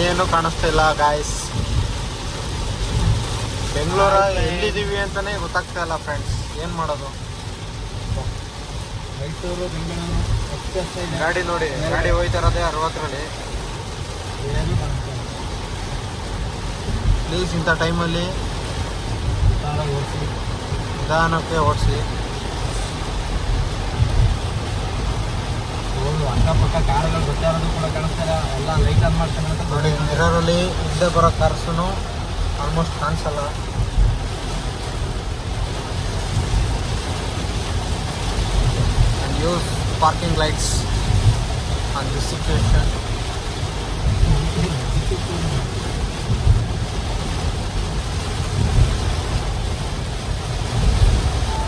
ಏನು ಕಾಣಿಸ್ತಾ ಇಲ್ಲ ಗಾಯ್ಸ್ ಬೆಂಗಳೂರ ಎಲ್ಲಿದ್ದೀವಿ ಅಂತಾನೆ ಗೊತ್ತಾಗ್ತಾ ಇಲ್ಲ ಫ್ರೆಂಡ್ಸ್ ಏನು ಮಾಡೋದು? ಮೈಸೂರು ಬೆಂಗಳೂರು ಗಾಡಿ ನೋಡಿ ಗಾಡಿ ಹೋಯ್ತಾ ಇರೋದೇ ಅರವತ್ತರಲ್ಲಿ. ಪ್ಲೀಸ್ ಇಂಥ ಟೈಮಲ್ಲಿ ನಿಧಾನಕ್ಕೆ ಓಡಿಸಿ. ಅಕ್ಕಪಕ್ಕ ಕಾರುಗಳು ಬರ್ತಾ ಇರೋದು ಕೂಡ ಕಾಣಿಸ್ತಾರೆ ಎಲ್ಲ ಲೈಟ್ ಆನ್ ಮಾಡ್ತಾರೆ ಅಂತ ನೋಡಿ ಮಿರರಲ್ಲಿ ಹಿಂದೆ ಬರೋ ಕಾರ್ಸೂ ಆಲ್ಮೋಸ್ಟ್ ಕಾಣಿಸಲ್ಲ. Use parking on this situation.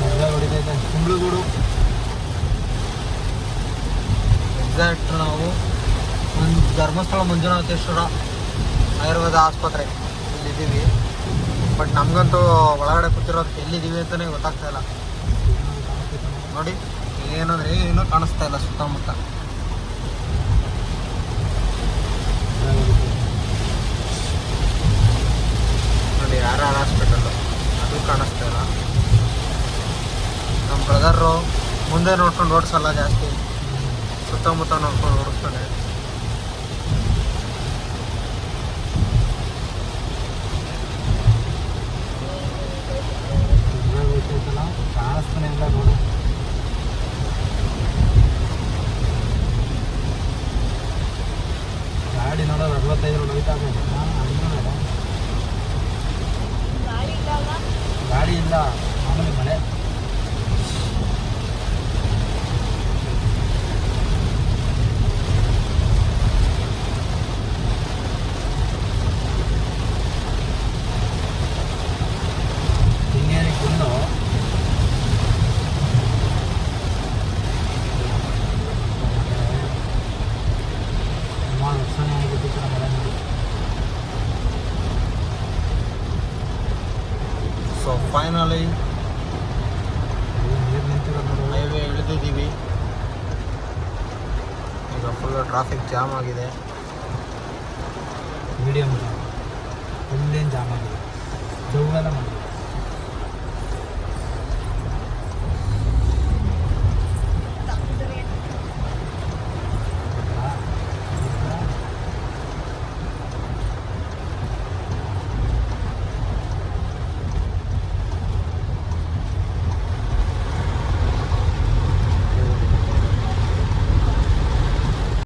ಎಲ್ಲ ಹೊಡಿತೈತೆ ಕುಂಬಳಗೂಡು. ಎಕ್ಸಾಕ್ಟ್ ನಾವು ಧರ್ಮಸ್ಥಳ ಮಂಜುನಾಥೇಶ್ವರ ಆಯುರ್ವೇದ ಆಸ್ಪತ್ರೆ ಇಲ್ಲಿದ್ದೀವಿ. ಬಟ್ ನಮಗಂತೂ ಒಳಗಡೆ ಕೂತಿರೋದು ಎಲ್ಲಿದ್ದೀವಿ ಅಂತಲೇ ಗೊತ್ತಾಗ್ತಾ ಇಲ್ಲ. ನೋಡಿ, ಏನಂದ್ರೆ ಏನೂ ಕಾಣಿಸ್ತಾ ಇಲ್ಲ ಸುತ್ತಮುತ್ತ. ನೋಡಿ ಯಾರು ಯಾರು ಹಾಸ್ಪಿಟಲ್ಲು ಅದು ಕಾಣಿಸ್ತಾ ಇಲ್ಲ. ನಮ್ಮ ಬ್ರದರು ಮುಂದೆ ನೋಡ್ಕೊಂಡು ಓಡಿಸಲ್ಲ ಜಾಸ್ತಿ. ಸುತ್ತಮುತ್ತ ನೋಡ್ಕೊಂಡು ಓಡಿಸ್ತಾನೆ. ಹೋಗ್ತೈತಲ್ಲ ಕಾಣಿಸ್ತಾನೆ ಇಲ್ಲ ನೋಡು. ಗಾಡಿ ನೋಡೋದು ಅರವತ್ತೈದು ನಡೀತಾ ಗಾಡಿ ಇಲ್ಲ. ಫೈನಲಿ ಹೈವೇ ಇಳಿದಿದ್ದೀವಿ ಈಗ ಫುಲ್ ಟ್ರಾಫಿಕ್ ಜಾಮ್ ಆಗಿದೆ. ಮೀಡಿಯಮ್ ಜಾಮ್ ಫುಲ್ಲೇನು ಜಾಮ್ ಆಗಿದೆ? ಜೌಗಾನ ಮಾಡಿ